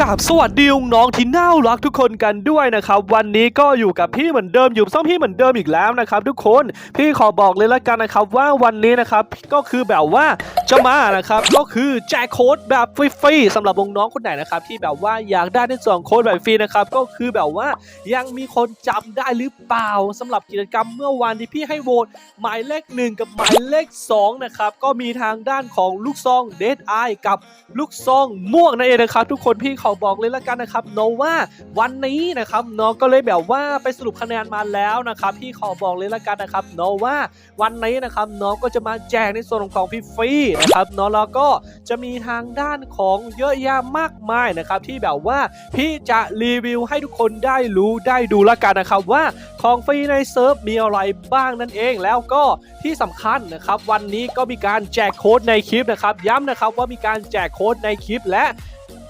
กราบสวัสดีน้องที่น่ารักทุกคนกันด้วยนะครับ วันนี้ก็อยู่กับพี่เหมือนเดิมอยู่ซ่องพี่เหมือนเดิมอีกแล้วนะครับ ทุกคนพี่ขอบอกเลยละกันนะครับ ว่าวันนี้นะครับก็คือแบบว่าจะมานะครับ ก็คือแจกโค้ดแบบฟรีๆสำหรับน้องๆคนไหนนะครับ ที่แบบว่าอยากได้ในส่วนของโค้ดแบบฟรีนะครับก็คือแบบว่ายังมีคนจำได้หรือเปล่าสำหรับกิจกรรมเมื่อวานที่พี่ให้โหวตหมายเลขหนึ่งกับหมายเลขสองนะครับก็มีทางด้านของลูกซองเดดไอกับลูกซองม่วงนั่นเองนะครับ ทุกคนพี่ขอบอกเลยละกันนะครับเนว่าวันนี้นะครับเนาะก็เลยแบบว่าไปสรุปคะแนนมาแล้วนะครับพี่ขอบอกเลยละกันนะครับเนว่าวันนี้นะครับเนาะก็จะมาแจกในส่วนของพี่ฟรีนะครับเนาะแล้วก็จะมีทางด้านของเยอะแยะมากมายนะครับที่แบบว่าพี่จะรีวิวให้ทุกคนได้รู้ได้ดูละกันนะครับว่าของฟรีในเซิร์ฟมีอะไรบ้างนั่นเองแล้วก็ที่สำคัญนะครับวันนี้ก็มีการแจกโค้ดในคลิปนะครับย้ำนะครับว่ามีการแจกโค้ดในคลิปและ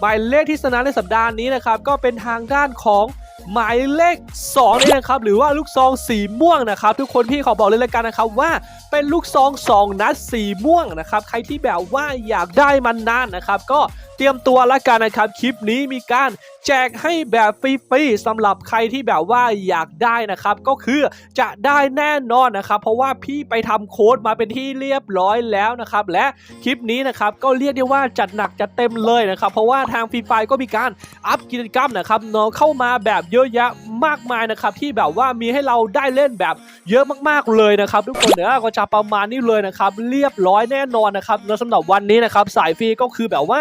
หมายเลขที่ชนะในสัปดาห์นี้นะครับก็เป็นทางด้านของหมายเลข2นี่นะครับหรือว่าลูกซองสีม่วงนะครับ ทุกคนพี่ขอบอกเลยละกันนะครับว่าเป็นลูกซองสองนัดสีม่วงนะครับใครที่แบบว่าอยากได้มันนานนะครับก็ เตรียมตัวละกันนะครับคลิปนี้มีการแจกให้แบบฟรีๆสำหรับใครที่แบบว่าอยากได้นะครับ ก็คือจะได้แน่นอนนะครับ เพราะว่าพี่ไปทำโค้ดมาเป็นที่เรียบร้อยแล้วนะครับ และคลิปนี้นะครับก็เรียกได้ว่าจัดหนักจัดเต็มเลยนะครับ เพราะว่าทางฟรีไฟก็มีการอัพกิจกรรมนะครับเนาะเข้ามาแบบเยอะแยะมากมายนะครับ ที่แบบว่ามีให้เราได้เล่นแบบเยอะมากๆเลยนะครับ ทุกคนเนอะก็จะประมาณนี้เลยนะครับ เรียบร้อยแน่นอนนะครับแล้วสำหรับวันนี้นะครับสายฟรีก็คือแบบว่า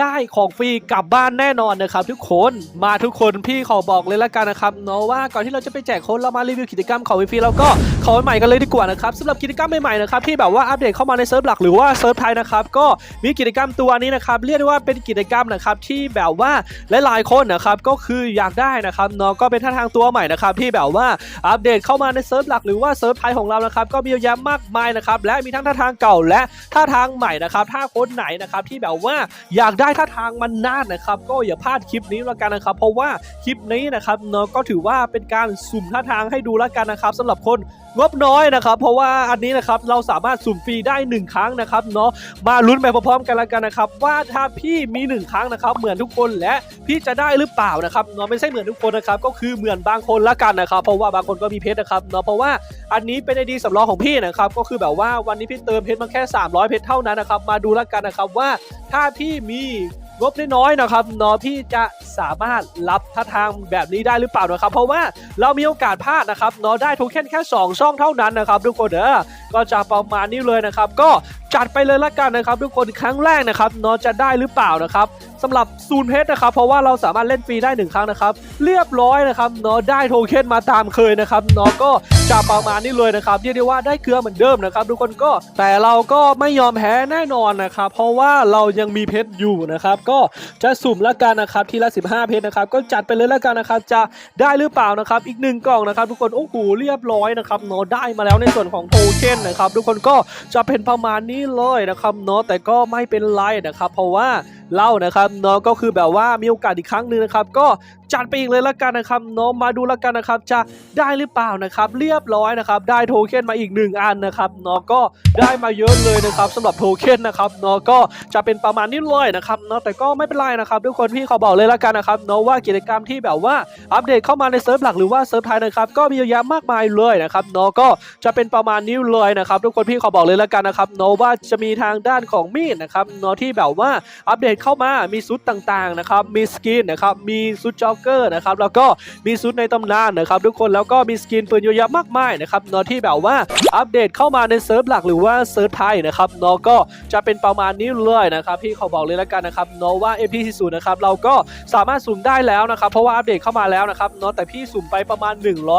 ได้ของฟรีกลับบ้านแน่นอนนะครับทุกคนมาทุกคนพี่ขอบอกเลยละกันนะครับเนาะว่าก่อนที่เราจะไปแจกโค้ดเรามารีวิวกิจกรรมของฟรีๆแล้วก็ ของใหม่กันเลยดีกว่านะครับสำหรับกิจกรรมใหม่ๆนะครับที่แบบว่าอัปเดตเข้ามาในเซิร์ฟหลักหรือว่าเซิร์ฟไทยนะครับก็มีกิจกรรมตัวนี้นะครับเรียกได้ว่าเป็นกิจกรรมนะครับที่แบบว่าหลายๆคนนะครับก็คืออยากได้นะครับเนาะก็เป็นท่าทางตัวใหม่นะครับที่แบบว่าอัปเดตเข้ามาในเซิร์ฟหลักหรือว่าเซิร์ฟไทยของเรานะครับก็มีเยอะแยะมากมายนะครับและมีทั้งท่าทางเก่าและท่าทางใหม่นะครับถ้าคนไหนนะครับที่แบบว่าอยากได้ท่าทางมันน่านะครับก็อย่าพลาดคลิปนี้ล้วกันนะครับ เพราะว่าคลิปนี้นะครับเนาะก็ถือว่าเป็นการสุ่มท่าทางให้ดูล้วกันนะครับสำหรับคนงบน้อยนะครับ เพราะว่าอันนี้นะครับเราสามารถสุ่มฟรีได้หนึ่งครั้งนะครับเนาะมาลุ้นไปพร้อมๆกันแล้วกันนะครับ ว่าถ้าพี่มีหนึ่งครั้งนะครับ เหมือนทุกคนและพี่จะได้หรือเปล่านะครับเนาะไม่ใช่เหมือนทุกคนนะครับก็คือเหมือนบางคนละกันนะครับ เพราะว่าบางคนก็มีเพชรนะครับเนาะเพราะว่าอันนี้เป็นไอดีสำรองของพี่นะครับก็คือแบบว่าวันนี้พี่เติมเพชรมาแค่ 300 เพชรเท่านั้นนะครับมาดูแล้วกันนะครับว่าถ้าพี่มีงบน้อยๆนะครับเนาะพี่จะ สามารถรับท่าทางแบบนี้ได้หรือเปล่านะครับ เพราะว่าเรามีโอกาสพลาดนะครับเนาะได้โทเค็นแค่ 2 ช่องเท่านั้นนะครับ ทุกคนเด้อก็จะประมาณนี้เลยนะครับ ก็จัดไปเลยละกันนะครับ ทุกคนครั้งแรกนะครับเนาะจะได้หรือเปล่านะครับสำหรับซูนเพชรนะครับ เพราะว่าเราสามารถเล่นฟรีได้หนึ่งครั้งนะครับ เรียบร้อยนะครับเนาะได้โทเค็นมาตามเคยนะครับเนาะก็จะประมาณนี้เลยนะครับเรียกได้ว่าได้เกลือเหมือนเดิมนะครับ ทุกคนก็แต่เราก็ไม่ยอมแพ้แน่นอนนะครับ เพราะว่าเรายังมีเพชรอยู่นะครับ ก็จะสุ่มละกันนะครับทีละ15 เพชรนะครับ ก็จัดไปเลยแล้วกันนะครับจะได้หรือเปล่านะครับ อีกหนึ่งกล่องนะครับ ทุกคนโอ้โหเรียบร้อยนะครับเนาะได้มาแล้วในส่วนของโทเค็นนะครับ ทุกคนก็จะเป็นประมาณนี้เลยนะครับเนาะแต่ก็ไม่เป็นไรนะครับ เพราะว่า เล่านะครับเนาะก็คือแบบว่ามีโอกาสอีกครั้งหนึ่งนะครับ ก็จัดไปอีกเลยละกันนะครับเนาะมาดูละกันนะครับ จะได้หรือเปล่านะครับ เรียบร้อยนะครับ ได้โทเค็นมาอีกหนึ่งอันนะครับเนาะก็ได้มาเยอะเลยนะครับสำหรับโทเค็นนะครับเนาะก็จะเป็นประมาณนี้เลยนะครับเนาะแต่ก็ไม่เป็นไรนะครับทุกคนพี่ขอบอกเลยละกันนะครับเนาะว่ากิจกรรมที่แบบว่าอัปเดตเข้ามาในเซิร์ฟหลักหรือว่าเซิร์ฟไทยนะครับก็มีเยอะแยะมากมายเลยนะครับเนาะก็จะเป็นประมาณนี้เลยนะครับทุกคนพี่ขอบอกเลยละกันนะครับเนาะว่าจะมีทางด้านของมีดนะครับเนาะที่แบบว่าอัปเดตเข้ามามีซุดต่างๆนะครับมีสกินนะครับมีซุดจ็อกเกอร์นะครับแล้วก็มีซุดในตำนานนะครับทุกคนแล้วก็มีสกินปืนเยอะแยะมากมายนะครับเนาะที่แบบว่าอัปเดตเข้ามาในเซิร์ฟหลักหรือว่าเซิร์ฟไทยนะครับเนาะก็จะเป็นประมาณนี้เลยนะครับพี่ขอบอกเลยละกันนะครับเนาะว่า MP40 นะครับเราก็สามารถสุ่มได้แล้วนะครับเพราะว่าอัปเดตเข้ามาแล้วนะครับเนาะแต่พี่สุ่มไปประมาณ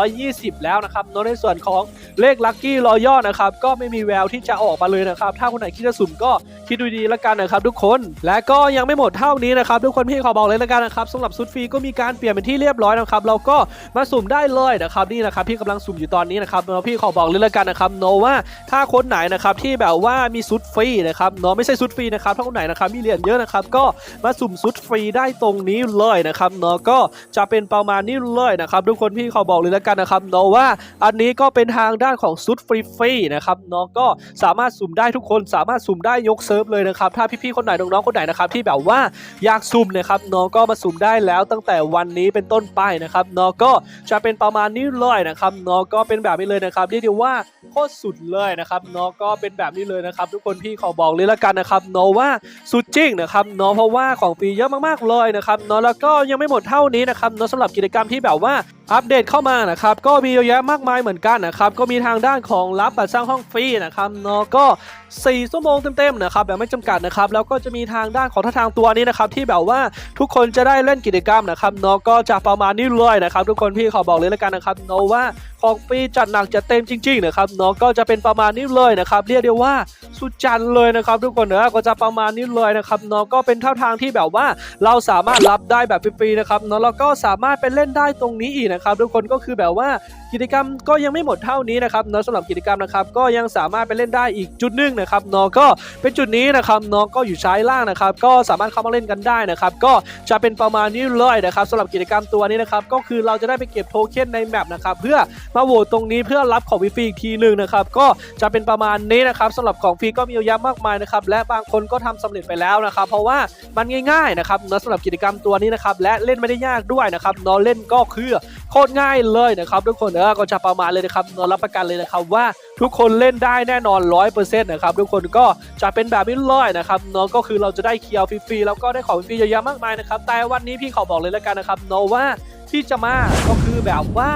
120 แล้วนะครับเนาะในส่วนของเลขลัคกี้รอย่อนะครับก็ไม่มีแววที่จะออกมาเลยนะครับถ้าคนไหนคิดจะสุ่มก็คิดดูดีละกันนะครับทุกคนและก็ยังไม่หมดเท่านี้นะครับทุกคนพี่ขอบอกเลยละกันนะครับสำหรับซุดฟรีก็มีการเปลี่ยนเป็นที่เรียบร้อยนะครับเราก็มาสุ่มได้เลยนะครับนี่นะครับพี่กำลังสุ่มอยู่ตอนนี้นะครับเนาะพี่ขอบอกเลยละกันนะครับเนาะว่าถ้าคนไหนนะครับที่แบบว่ามีซุดฟรีนะครับเนาะไม่ใช่ซุดฟรีนะครับถ้าคนไหนนะครับมีเหรียญเยอะนะครับก็มาสุ่มซุดฟรีได้ตรงนี้เลยนะครับเนาะก็จะเป็นประมาณนี้เลยนะครับทุกคนพี่ขอบอกเลยละกันนะครับเนาะว่าอันนี้ก็เป็นทางด้านของซุดฟรีฟรีนะครับเนาะก็สามารถสุ่มได้ทุกคนสามารถสุ่มได้ยกเซิร์ฟเลยนะครับถ้าพี่ๆคนไหนน้องๆคนไหนนะครับที่ที่แบบว่าอยากสุ่มนะครับเนาะก็มาสุ่มได้แล้วตั้งแต่วันนี้เป็นต้นไปนะครับเนาะก็จะเป็นประมาณนี้เลยนะครับเนาะก็เป็นแบบนี้เลยนะครับเรียกได้ว่าโคตรสุดเลยนะครับเนาะก็เป็นแบบนี้เลยนะครับ ทุกคนพี่ขอบอกเลยละกันนะครับเนาะว่าสุดจริงนะครับเนาะเพราะว่าของฟรีเยอะมากๆเลยนะครับเนาะแล้วก็ยังไม่หมดเท่านี้นะครับเนาะสำหรับกิจกรรมที่แบบว่าอัปเดตเข้ามานะครับก็มีเยอะแยะมากมายเหมือนกันนะครับก็มีทางด้านของรับบัตรสร้างห้องฟรีนะครับเนาะก็ 4 ชั่วโมงเต็มๆนะครับแบบไม่จำกัดนะครับแล้วก็จะมีทางด้านของท่าทางตัวนี้นะครับที่แบบว่าทุกคนจะได้เล่นกิจกรรมนะครับเนาะก็จะประมาณนี้เลยนะครับทุกคนพี่ขอบอกเลยแล้วกันนะครับเนาะว่าของฟรีจัดหนักจัดเต็มจริงๆนะครับเนาะก็จะเป็นประมาณนี้เลยนะครับเรียกได้ว่าสุดจัดเลยนะครับ ทุกคนเนอะก็จะประมาณนี้เลยนะครับเนาะก็เป็นท่าทางที่แบบว่าเราสามารถรับได้แบบฟรีๆนะครับเนาะแล้วก็สามารถไปเล่นได้ตรงนี้อีกนะครับ ทุกคนก็คือแบบว่ากิจกรรมก็ยังไม่หมดเท่านี้นะครับเนาะสำหรับกิจกรรมนะครับก็ยังสามารถไปเล่นได้อีกจุดหนึ่งนะครับเนาะก็เป็นจุดนี้นะครับเนาะก็อยู่ซ้ายล่างนะครับ ก็สามารถเข้ามาเล่นกันได้นะครับ ก็จะเป็นประมาณนี้เลยนะครับสำหรับกิจกรรมตัวนี้นะครับก็คือเราจะได้ไปเก็บโทเค็นในแมปนะครับเพื่อมาโหวตตรงนี้เพื่อรับของฟรีอีกทีหนึ่งนะครับก็จะเป็นประมาณนี้นะครับสำหรับของฟรีก็มีเยอะแยะมากมายนะครับและบางคนก็ทำสำเร็จไปแล้วนะครับ เพราะว่ามันง่ายๆนะครับเนาะสำหรับกิจกรรมตัวนี้นะครับและเล่นไม่ได้ยากด้วยนะครับเนาะเล่นก็คือ โคตรง่ายเลยนะครับทุกคนเออก็จะประมาณเลยนะครับนอนรับประกันเลยนะครับว่าทุกคนเล่นได้แน่นอน 100%นะครับทุกคนก็จะเป็นแบบนี้เลยนะครับเนาะก็คือเราจะได้เคลียวฟรีๆแล้วก็ได้ของฟรีเยอะแยะมากมายนะครับแต่วันนี้พี่ขอบอกเลยแล้วกันนะครับเนาะว่าที่จะมาก็คือแบบว่า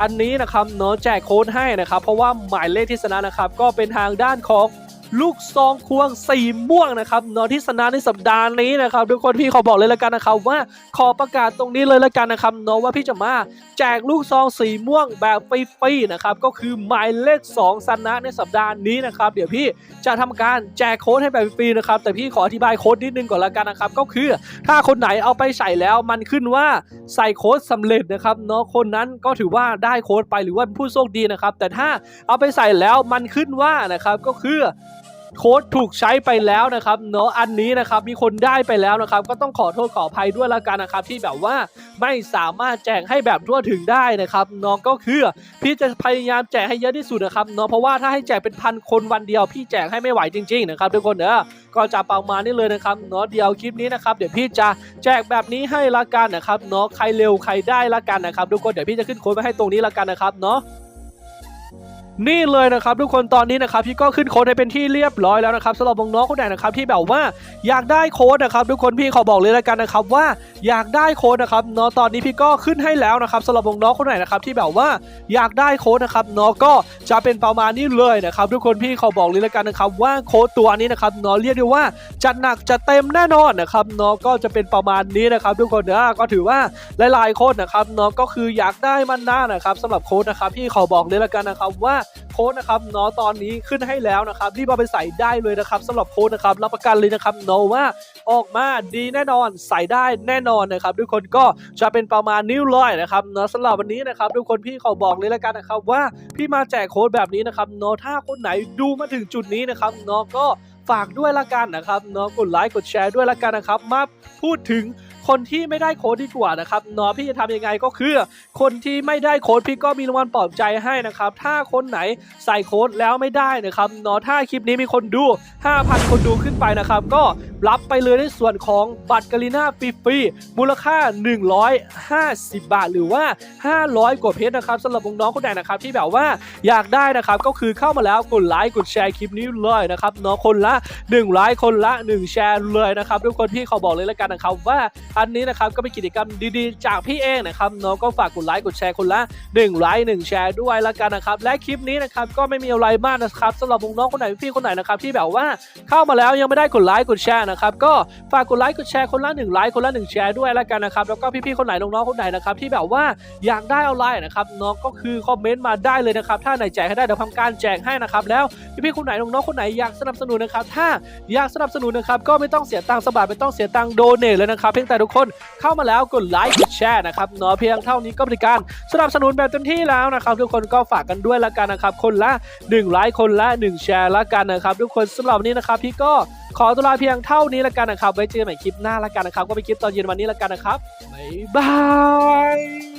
อันนี้นะครับเนาะแจกโค้ดให้นะครับเพราะว่าหมายเลขที่ชนะนะครับก็เป็นทางด้านของ ลูกซองควงสีม่วงนะครับเนาะที่ชนะในสัปดาห์นี้นะครับทุกคนพี่ขอบอกเลยล้วกันนะครับว่าขอประกาศตรงนี้เลยล้วกันนะครับเนาะว่าพี่จะมาแจกลูกซองสีม่วงแบบฟรีๆนะครับก็คือหมายเลข2ชนะในสัปดาห์นี้นะครับเดี๋ยวพี่จะทำการแจกโค้ดให้แบบฟรีๆนะครับแต่พี่ขออธิบายโค้ดนิดนึงก่อนล้วกันนะครับก็คือถ้าคนไหนเอาไปใส่แล้วมันขึ้นว่าใส่โค้ดสำเร็จนะครับเนาะคนนั้นก็ถือว่าได้โค้ดไปหรือว่าผู้โชคดีนะครับแต่ถ้าเอาไปใส่แล้วมันขึ้นว่านะครับก็คือ โค้ดถูกใช้ไปแล้วนะครับเนาะอันนี้นะครับมีคนได้ไปแล้วนะครับ ก็ต้องขอโทษขออภัยด้วยละกันนะครับ ที่แบบว่าไม่สามารถแจกให้แบบทั่วถึงได้นะครับน้องก็คือพี่จะพยายามแจกให้เยอะที่สุดนะครับเนาะเพราะว่าถ้าให้แจกเป็นพันคนวันเดียว พี่แจกให้ไม่ไหวจริงๆนะครับทุกคนเนอะก็จะประมาณนี้เลยนะครับเนาะเดี๋ยวคลิปนี้นะครับเดี๋ยวพี่จะแจกแบบนี้ให้ละกันนะครับเนาะใครเร็วใครได้ละกันนะครับทุกคนเดี๋ยวพี่จะขึ้นโค้ดไว้ให้ตรงนี้ละกันนะครับเนาะ นี่เลยนะครับทุกคนตอนนี้นะครับพี่ก็ขึ้นโค้ดให้เป็นที่เรียบร้อยแล้วนะครับสำหรับน้องๆคนไหนนะครับที่แบบว่าอยากได้โค้ดนะครับทุกคนพี่ขอบอกเลยแล้วกันนะครับว่าอยากได้โค้ดนะครับเนาะตอนนี้พี่ก็ขึ้นให้แล้วนะครับสำหรับน้องๆคนไหนนะครับที่แบบว่าอยากได้โค้ดนะครับเนาะก็จะเป็นประมาณนี้เลยนะครับทุกคนพี่ขอบอกเลยแล้วกันนะครับว่าโค้ดตัวนี้นะครับเนาะเรียกได้ว่าจัดหนักจัดเต็มแน่นอนนะครับเนาะก็จะเป็นประมาณนี้นะครับทุกคนนะก็ถือว่าหลายๆโคนนะครับเนาะก็คืออยากได้มันหน้านะครับสำหรับโค้ดนะครับพี่ขอบอกเลยแล้วกันนะครับว่า โค้ดนะครับเนาะตอนนี้ขึ้นให้แล้วนะครับรีบเอาไปใส่ได้เลยนะครับสำหรับโค้ดนะครับรับประกันเลยนะครับเนาะว่าออกมาดีแน่นอนใส่ได้แน่นอนนะครับทุกคนก็จะเป็นประมาณนิ้วลอยนะครับเนาะสำหรับวันนี้นะครับทุกคนพี่ขอบอกเลยแล้วกันนะครับว่าพี่มาแจกโค้ดแบบนี้นะครับเนาะถ้าคนไหนดูมาถึงจุดนี้นะครับเนาะก็ฝากด้วยละกันนะครับเนาะกดไลค์กดแชร์ด้วยละกันนะครับมาพูดถึง คนที่ไม่ได้โค้ดดีกว่านะครับเนาะพี่จะทำยังไงก็คือ คนที่ไม่ได้โค้ดพี่ก็มีรางวัลปลอบใจให้นะครับ ถ้าคนไหนใส่โค้ดแล้วไม่ได้นะครับเนาะถ้าคลิปนี้มีคนดู 5,000 คนดูขึ้นไปนะครับ ก็รับไปเลยในส่วนของบัตรกาลิน่าฟรีๆมูลค่า 150 บาทหรือว่า 500 กว่าเพชรนะครับสำหรับน้องๆคนไหนนะครับที่แบบว่าอยากได้นะครับก็คือเข้ามาแล้วกดไลค์กดแชร์คลิปนี้เลยนะครับเนาะคนละ1ไลค์คนละ 1 แชร์เลยนะครับทุกคนพี่ขอบอกเลยแล้วกันนะครับว่าอันนี้นะครับก็เป็นกิจกรรมดีๆ จากพี่เองนะครับเนาะก็ฝากกดไลค์กดแชร์คนละ1ไลค์1แชร์ด้วยละกันนะครับและคลิปนี้นะครับก็ไม่มีอะไรมากนะครับสำหรับน้องคนไหนพี่คนไหนนะครับที่แบบว่าเข้ามาแล้วยังไม่ได้กดไลค์กดแชร์นะครับก็ฝากกดไลค์กดแชร์คนละ1ไลค์คนละ1แชร์ด้วยละกันนะครับแล้วก็พี่ๆคนไหนน้องๆคนไหนนะครับที่แบบว่าอยากได้อะไรนะครับเนาะก็คือคอมเมนต์มาได้เลยนะครับถ้าไหนแจกให้ได้เดี๋ยวทำการแจกให้นะครับแล้วพี่ๆคนไหนน้องๆคนไหนอยากสนับสนุนนะครับถ้าอยากสนับสนุนนะครับก็ไม่ต้องเสียตังค์สบายไม่ต้องเสียตังค์โดเนทเลยนะครับเพียงแต่ทุกคนเข้ามาแล้วกดไลค์กดแชร์นะครับเนาะเพียงเท่านี้ก็เป็นการสนับสนุนแบบเต็มที่แล้วนะครับ ทุกคนก็ฝากกันด้วยละกันนะครับ คนละ1ไลค์คนละ 1 แชร์ละกันนะครับ ทุกคนสำหรับวันนี้นะครับ พี่ก็ขอตัวลาเพียงเท่านี้ละกันนะครับ ไว้เจอกันใหม่คลิปหน้าละกันนะครับ ก็ไปคลิปตอนเย็นวันนี้ละกันนะครับบ๊ายบาย